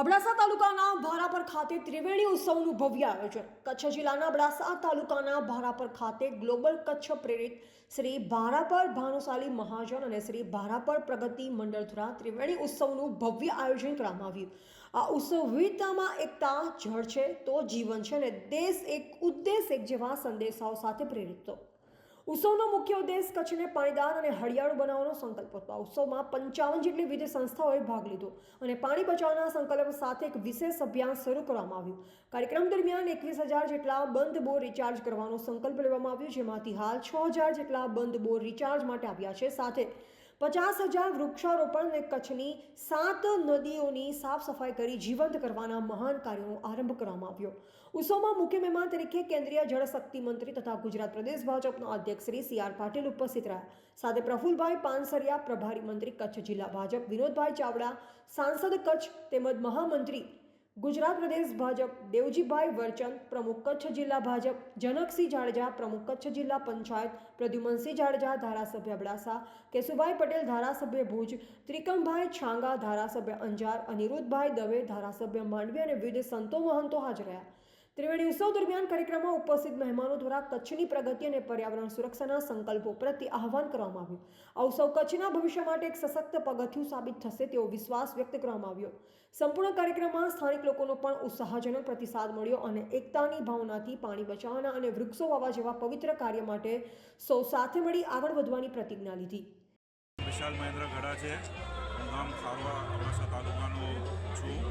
અબડાસા તાલુકાના ભારાપર ખાતે ત્રિવેણી ઉત્સવનું ભવ્ય આયોજન. કચ્છ જિલ્લાના અબડાસા તાલુકાના ભારાપર ખાતે ગ્લોબલ કચ્છ પ્રેરિત શ્રી ભારાપર ભાનુશાલી મહાજન અને શ્રી ભારાપર પ્રગતિ મંડળ દ્વારા ત્રિવેણી ઉત્સવનું ભવ્ય આયોજન કરવામાં આવ્યું. આ ઉત્સવ વિવિધતામાં એકતા, જળ છે, તો જીવન છે અને દેશ એક ઉદ્દેશ એક જેવા સંદેશાઓ સાથે પ્રેરિત હતો ઉત્સવનો મુખ્ય ઉદ્દેશ કચ્છને પાણીદાર અને હરિયાળું બનાવવાનો સંકલ્પ હતો. ઉત્સવમાં પંચાવન જેટલી વિવિધ સંસ્થાઓએ ભાગ લીધો અને પાણી બચાવવાના સંકલ્પ સાથે એક વિશેષ અભિયાન શરૂ કરવામાં આવ્યું. કાર્યક્રમ દરમિયાન એકવીસ હજાર જેટલા બંધ બોર રિચાર્જ કરવાનો સંકલ્પ લેવામાં આવ્યો, જેમાંથી હાલ છ હજાર જેટલા બંધ બોર રિચાર્જ માટે આવ્યા છે. સાથે પચાસ હજાર વૃક્ષારોપણ અને કચ્છની સાત નદીઓની સાફ સફાઈ કરી જીવંત કરવાના મહાન કાર્યનો આરંભ કરવામાં આવ્યો. ઉત્સવમાં મુખ્ય મહેમાન તરીકે કેન્દ્રીય જળશક્તિ મંત્રી તથા ગુજરાત પ્રદેશ ભાજપના અધ્યક્ષ શ્રી સી આર પાટીલ ઉપસ્થિત રહ્યા. સાથે પ્રફુલભાઈ પાનસરિયા, પ્રભારી મંત્રી કચ્છ જિલ્લા ભાજપ, વિનોદભાઈ ચાવડા, સાંસદ કચ્છ તેમજ મહામંત્રી ગુજરાત પ્રદેશ ભાજપ, દેવજીભાઈ વરચંદ પ્રમુખ કચ્છ જિલ્લા ભાજપ, જનકસિંહ જાડેજા પ્રમુખ કચ્છ જિલ્લા પંચાયત, પ્રદ્યુમનસિંહ જાડેજા ધારાસભ્ય અબડાસા કેશુભાઈ પટેલ ધારાસભ્ય ભુજ, ત્રિકમભાઈ છાંગા ધારાસભ્ય અંજાર, અનિરુદ્ધભાઈ દવે ધારાસભ્ય માંડવી અને વિવિધ સંતો મહંતો હાજર રહ્યા. ત્રિવેણી ઉત્સવ દરમિયાન કાર્યક્રમમાં ઉપસ્થિત મહેમાનો દ્વારા કચ્છની પ્રગતિ અને પર્યાવરણ સુરક્ષાના સંકલ્પો પ્રત્યે આહવાન કરવામાં આવ્યું. આ ઉત્સવ કચ્છના ભવિષ્ય માટે એક સશક્ત પગથિયું સાબિત થશે તેવો વિશ્વાસ વ્યક્ત કરવામાં આવ્યો. સંપૂર્ણ કાર્યક્રમમાં સ્થાનિક લોકોનો પણ ઉત્સાહજનક પ્રતિસાદ મળ્યો અને એકતાની ભાવનાથી પાણી બચાવવાના અને વૃક્ષો વાવા જેવા પવિત્ર કાર્ય માટે સૌ સાથે મળી આગળ વધવાની પ્રતિજ્ઞા લીધી. વિશાલ મહેન્દ્ર ગઢા છે. હું ગામ ખારવા અબડાસા તાલુકાનો છું.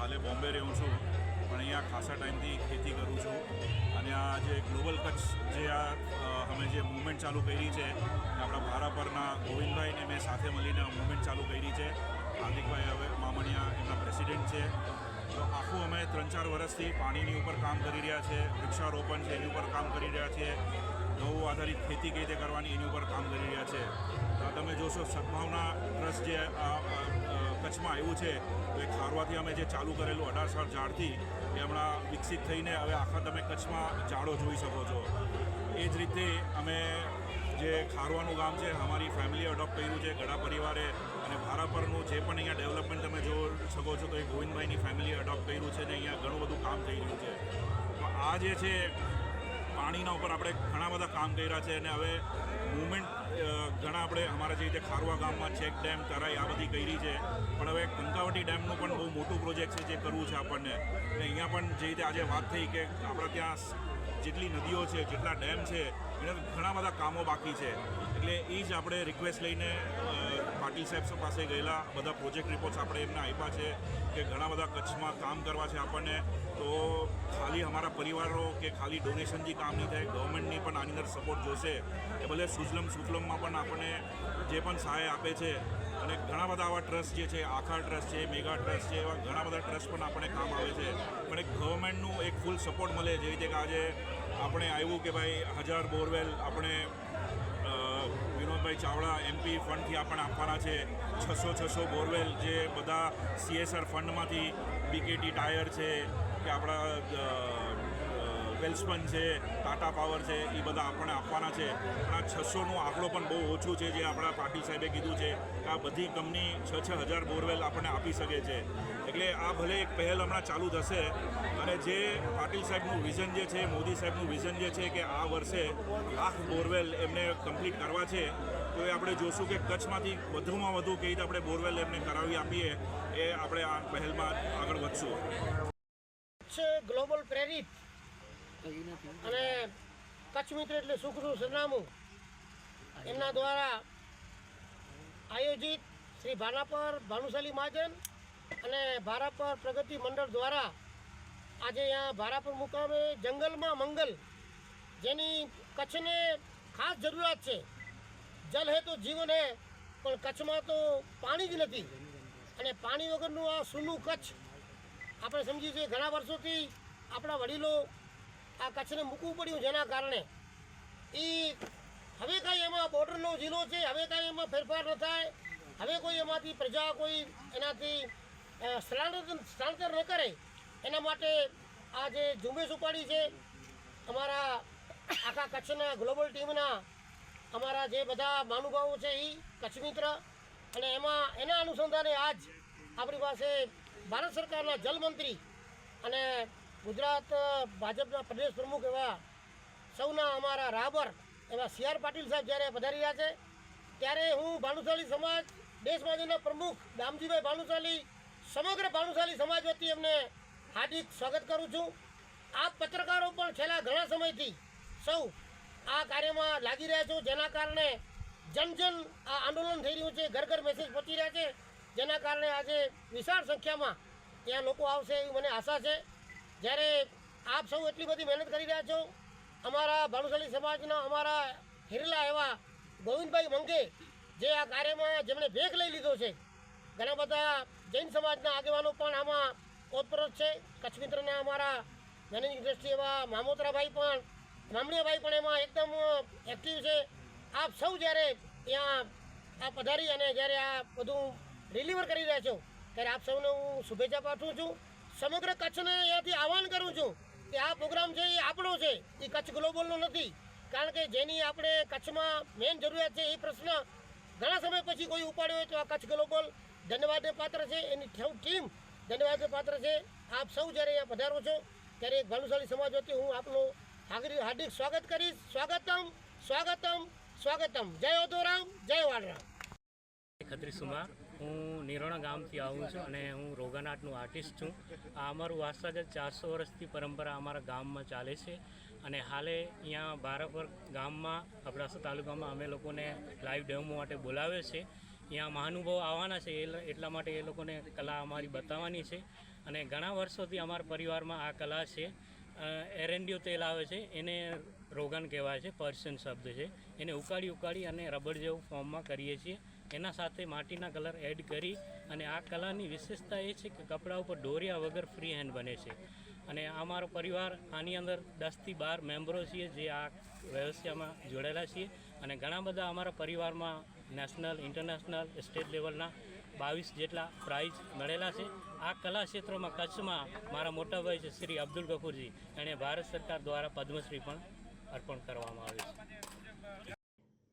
હાલે બોમ્બે રહું છું. પણ અહીંયા ખાસા ટાઈમથી ખેતી કરું છું. અને આ જે ગ્લોબલ કચ્છ જે આ અમે જે મૂવમેન્ટ ચાલુ કરી છે આપણા ભારા પરના ગોવિંદભાઈને મેં સાથે મળીને મૂવમેન્ટ ચાલુ કરી છે. હાર્દિકભાઈ હવે મામણિયા એમના પ્રેસિડેન્ટ છે. તો આખું અમે ત્રણ ચાર વર્ષથી પાણીની ઉપર કામ કરી રહ્યા છે, વૃક્ષારોપણ છે, એની ઉપર કામ કરી રહ્યા છીએ ગૌ આધારિત ખેતી કઈ રીતે કરવાની એની ઉપર કામ કરી રહ્યા છે. તો તમે જોશો સદભાવના ટ્રસ્ટ જે કચ્છમાં આવ્યું છે, તો એ ખારવાથી અમે જે ચાલુ કરેલું અઢારસો ઝાડથી એ હમણાં વિકસિત થઈને હવે આખા તમે કચ્છમાં ઝાડો જોઈ શકો છો. એ જ રીતે અમે જે ખારવાનું ગામ છે, અમારી ફેમિલી અડોપ્ટ કર્યું છે ઘણા પરિવારે અને ભારાપરનું જે પણ અહીંયા ડેવલપમેન્ટ તમે જોઈ શકો છો, તો એ ગોવિંદભાઈની ફેમિલીએ અડોપ્ટ કર્યું છે ને અહીંયા ઘણું બધું કામ થઈ રહ્યું છે. તો આ જે છે પાણીના ઉપર આપણે ઘણા બધા કામ કર્યા છે અને હવે મુવમેન્ટ ઘણા આપણે અમારા જે રીતે ખારવા ગામમાં ચેક ડેમ, તરાઈ, આ બધી કરી છે. પણ હવે કંકાવટી ડેમનું પણ બહુ મોટું પ્રોજેક્ટ છે જે કરવું છે આપણને. અને અહીંયા પણ જે રીતે આજે વાત થઈ કે આપણા ત્યાં જેટલી નદીઓ છે, જેટલા ડેમ છે, એના ઘણા બધા કામો બાકી છે. એટલે એ જ આપણે રિક્વેસ્ટ લઈને પાટીલ સાહેબ પાસે ગયેલા બધા પ્રોજેક્ટ રિપોર્ટ્સ આપણે એમને આપ્યા છે કે ઘણા બધા કચ્છમાં કામ કરવા છે આપણને. તો ખાલી અમારા પરિવારો કે ખાલી ડોનેશનથી કામ નહીં થાય ગવર્મેન્ટની પણ આની અંદર સપોર્ટ જોશે. એ ભલે સુજલમ સુફલમમાં પણ આપણને જે પણ સહાય આપે છે અને ઘણા બધા આવા ટ્રસ્ટ જે છે, આખા ટ્રસ્ટ છે, મેગા ટ્રસ્ટ છે, એવા ઘણા બધા ટ્રસ્ટ પણ આપણને કામ આવે છે. પણ એક ગવર્મેન્ટનું એક ફૂલ સપોર્ટ મળે જેવી રીતે આજે આપણે આવ્યું કે ભાઈ હજાર બોરવેલ આપણે વિનોદભાઈ ચાવડા એમપી ફંડથી આપણને આપવાના છે. છસો છસો બોરવેલ જે બધા સીએસઆર ફંડમાંથી બીકેટી ટાયર છે, કે આપણા વેલ્સપન છે, ટાટા પાવર છે, એ બધા આપણને આપવાના છે. પણ આ છસોનો આંકડો પણ બહુ ઓછું છે, જે આપણા પાટીલ સાહેબે કીધું છે કે આ બધી કંપની છ છ હજાર બોરવેલ આપણને આપી શકે છે. એટલે આ ભલે એક પહેલ હમણાં ચાલુ થશે, અને જે પાટીલ સાહેબનું વિઝન જે છે, મોદી સાહેબનું વિઝન જે છે કે આ વર્ષે લાખ બોરવેલ એમને કમ્પ્લીટ કરવા છે, તો એ આપણે જોશું કે કચ્છમાંથી વધુમાં વધુ કઈ રીતે આપણે બોરવેલ એમને કરાવી આપીએ, એ આપણે આ પહેલમાં આગળ વધશું. ગ્લોબલ પ્રેરિત. અને કચ્છ મિત્ર એટલે સુખનું સરનામું. એમના દ્વારા આયોજિત શ્રી ભાનાપર ભાનુશાલી મહાજન અને ભારાપર પ્રગતિ મંડળ દ્વારા આજે અહીંયા ભારાપર મુકામે જંગલમાં મંગલ, જેની કચ્છને ખાસ જરૂરિયાત છે. જલ હે તો જીવન હે, પણ કચ્છમાં તો પાણી જ નથી. અને પાણી વગરનું આ સૂનું કચ્છ, આપણે સમજીએ છીએ ઘણા વર્ષોથી આપણા વડીલો આ કચ્છને મૂકવું પડ્યું જેના કારણે. એ હવે કાંઈ એમાં બોર્ડરનો જિલ્લો છે, હવે કાંઈ એમાં ફેરફાર ન થાય, હવે કોઈ એમાંથી પ્રજા કોઈ એનાથી સ્થળાંતર સ્થળાંતર ન કરે, એના માટે આ જે ઝુંબેશ ઉપાડી છે, અમારા આખા કચ્છના ગ્લોબલ ટીમના અમારા જે બધા મહાનુભાવો છે એ કચ્છ મિત્ર, અને એમાં એના અનુસંધાને આજ આપણી પાસે ભારત સરકારના જલમંત્રી અને ગુજરાત ભાજપના પ્રદેશ પ્રમુખ એવા સૌના અમારા રાબર, એવા સી આર પાટીલ સાહેબ જ્યારે પધારી રહ્યા છે, ત્યારે હું ભાનુશાલી સમાજ દેશવાદીના પ્રમુખ દામજીભાઈ ભાનુશાલી, સમગ્ર ભાનુશાલી સમાજ વતી એમને હાર્દિક સ્વાગત કરું છું. આ પત્રકારો પણ છેલ્લા ઘણા સમયથી સૌ આ કાર્યમાં લાગી રહ્યા છો, જેના કારણે જન જન આ આંદોલન થઈ રહ્યું છે, ઘર ઘર મેસેજ પહોંચી રહ્યા છે, જેના કારણે આજે વિશાળ સંખ્યામાં ત્યાં લોકો આવશે એવી મને આશા છે. જ્યારે આપ સૌ એટલી બધી મહેનત કરી રહ્યા છો, અમારા ભાનુશાલી સમાજના અમારા હિરલા એવા ગોવિંદભાઈ મંગે જે આ કાર્યમાં જેમણે ભેગ લઈ લીધો છે, ઘણા બધા જૈન સમાજના આગેવાનો પણ આમાં ઓતપ્રોત છે. કચ્છ મિત્રના અમારા મેનેજિંગ ટ્રસ્ટી એવા મામોતરાભાઈ પણ મામણીયાભાઈ પણ એમાં એકદમ એક્ટિવ છે. આપ સૌ જ્યારે ત્યાં આ પધારી અને જ્યારે આ બધું ડિલિવર કરી રહ્યા છો, ત્યારે આપ સૌને હું શુભેચ્છા પાઠવું છું. સમગ્ર કચ્છને અહીંયાથી આહવાન કરું છું કે આ પ્રોગ્રામ છે એ આપણો છે, એ કચ્છ ગ્લોબલનો નથી. કારણ કે જેની આપણે કચ્છમાં મેઇન જરૂરિયાત છે એ પ્રશ્ન ઘણા સમય પછી કોઈ ઉપાડ્યો હોય તો આ કચ્છ ગ્લોબલ ધન્યવાદને પાત્ર છે. એની ટીમ ધન્યવાદને પાત્ર છે. આપ સૌ જ્યારે અહીંયા પધારો છો, ત્યારે એક ભાનુશાલી સમાજ વતી હું આપનું હાર્દિક સ્વાગત કરીશ. સ્વાગતમ સ્વાગતમ સ્વાગતમ. જય ઓધોરામ જય વાડરામ. ખત્રી સુમા હું નિરોણા ગામથી આવું છું અને હું રોગન આર્ટનું આર્ટિસ્ટ છું. આ અમારું વારસાગત ચારસો વર્ષથી પરંપરા અમારા ગામમાં ચાલે છે અને હાલે અહીંયા બારાપર ગામમાં, અબડાસા તાલુકામાં અમે લોકોને લાઈવ ડેમો માટે બોલાવે છે. અહીંયા મહાનુભાવ આવવાના છે એ એટલા માટે એ લોકોને કલા અમારી બતાવવાની છે અને ઘણા વર્ષોથી અમારા પરિવારમાં આ કલા છે. એરેન્ડિયો તેલ આવે છે, એને રોગન કહેવાય છે, પર્શિયન શબ્દ છે. એને ઉકાળી ઉકાળી અને રબર જેવું ફોર્મમાં કરીએ છીએ. એના સાથે માટીના કલર એડ કરી અને આ કલાની વિશેષતા એ છે કે કપડા ઉપર દોર્યા વગર ફ્રી હેન્ડ બને છે. અને અમારો પરિવાર, આની અંદર દસથી બાર મેમ્બરો છીએ જે આ વ્યવસાયમાં જોડાયેલા છીએ. અને ઘણા બધા અમારા પરિવારમાં નેશનલ ઇન્ટરનેશનલ સ્ટેટ લેવલના બાવીસ જેટલા પ્રાઇઝ મળેલા છે. આ કલા ક્ષેત્રમાં કચ્છમાં મારા મોટાભાઈ છે શ્રી અબ્દુલ ગફુરજી. એણે ભારત સરકાર દ્વારા પદ્મશ્રી પણ અર્પણ કરવામાં આવે છે.